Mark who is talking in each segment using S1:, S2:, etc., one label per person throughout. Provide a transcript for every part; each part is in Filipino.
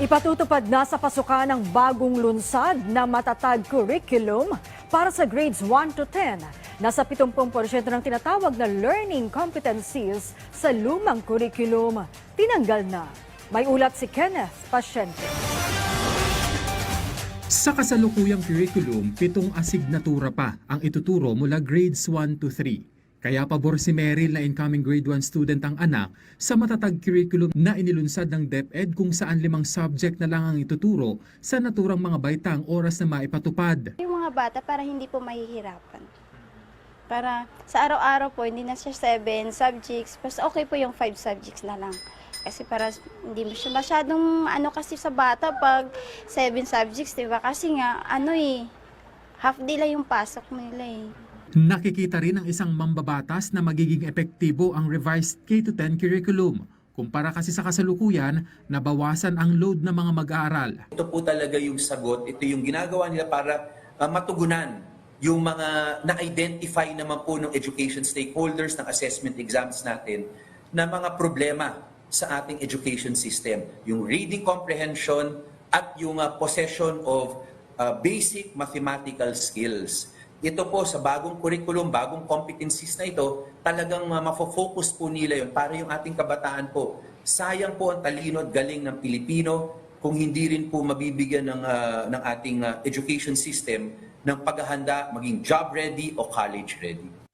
S1: Ipatutupad na sa pasukan ng bagong lunsad na matatag curriculum para sa grades 1 to 10. Nasa 70% ng tinatawag na learning competencies sa lumang curriculum. Tinanggal na. May ulat si Kenneth Pasyente.
S2: Sa kasalukuyang curriculum, pitong asignatura pa ang ituturo mula grades 1 to 3. Kaya pabor si Meryl na incoming grade 1 student ang anak sa matatag curriculum na inilunsad ng DepEd kung saan limang subject na lang ang ituturo sa naturang mga baitang oras na maipatupad.
S3: Yung mga bata para hindi po mahihirapan. Para sa araw-araw po, hindi na siya seven subjects. Mas okay po yung five subjects na lang. Kasi para hindi mo siya masyadong ano kasi sa bata pag seven subjects, di ba? Kasi nga, ano eh, half day lang yung pasok nila eh.
S2: Nakikita rin ng isang mambabatas na magiging epektibo ang revised K-10 curriculum. Kumpara kasi sa kasalukuyan, nabawasan ang load ng mga mag-aaral.
S4: Ito po talaga yung sagot. Ito yung ginagawa nila para uh, matugunan yung mga na-identify naman po ng education stakeholders ng assessment exams natin na mga problema sa ating education system. Yung reading comprehension at yung uh, possession of uh, basic mathematical skills. Ito po sa bagong curriculum, bagong competencies na ito, talagang uh, mafo-focus po nila yun para yung ating kabataan po. Sayang po ang talino at galing ng Pilipino kung hindi rin po mabibigyan ng, ah, ng ating ah, education system ng paghahanda maging job ready o college ready.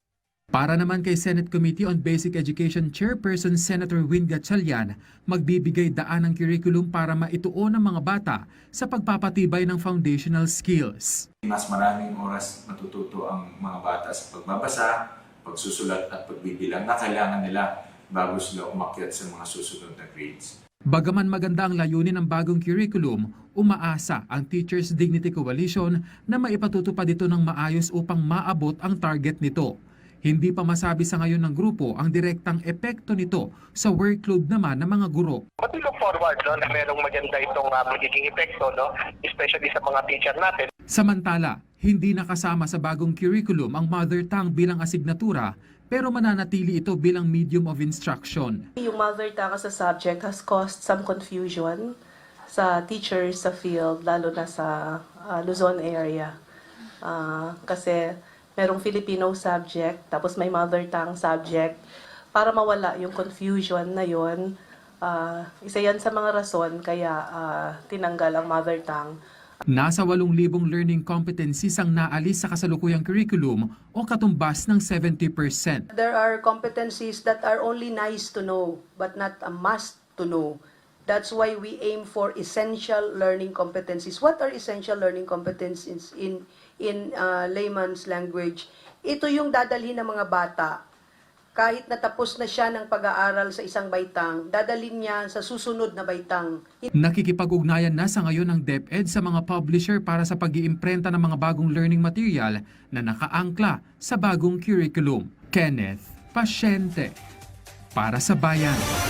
S2: Para naman kay Senate Committee on Basic Education Chairperson Senator Win Gatchalian, magbibigay daan ng curriculum para maituon ng mga bata sa pagpapatibay ng foundational skills.
S5: Mas maraming oras matututo ang mga bata sa pagbabasa, pagsusulat at pagbibilang na kailangan nila bago sila umakyat sa mga susunod na grades.
S2: Bagaman maganda ang layunin ng bagong curriculum, umaasa ang Teachers Dignity Coalition na maipatutupad ito ng maayos upang maabot ang target nito. Hindi pa masabi sa ngayon ng grupo ang direktang epekto nito sa workload naman ng mga guro.
S6: But we look forward no, na merong maganda itong uh, magiging epekto, no, especially sa mga teacher natin.
S2: Samantala, hindi nakasama sa bagong curriculum ang mother tongue bilang asignatura pero mananatili ito bilang medium of instruction.
S7: Yung mother tongue as a subject has caused some confusion sa teachers sa field, lalo na sa ah, Luzon area. Ah, kasi merong Filipino subject, tapos may mother tongue subject. Para mawala yung confusion na yon, ah, isa yan sa mga rason kaya ah, tinanggal ang mother tongue.
S2: Nasa 8,000 learning competencies ang naalis sa kasalukuyang curriculum o katumbas ng 70%.
S8: There are competencies that are only nice to know, but not a must to know. That's why we aim for essential learning competencies. What are essential learning competencies in in uh, layman's language? Ito yung dadalhin ng mga bata kahit natapos na siya ng pag-aaral sa isang baitang, dadalhin niya sa susunod na baitang.
S2: Nakikipag-ugnayan na sa ngayon ng DepEd sa mga publisher para sa pag iimprenta ng mga bagong learning material na nakaangkla sa bagong curriculum. Kenneth Pasyente para sa Bayan.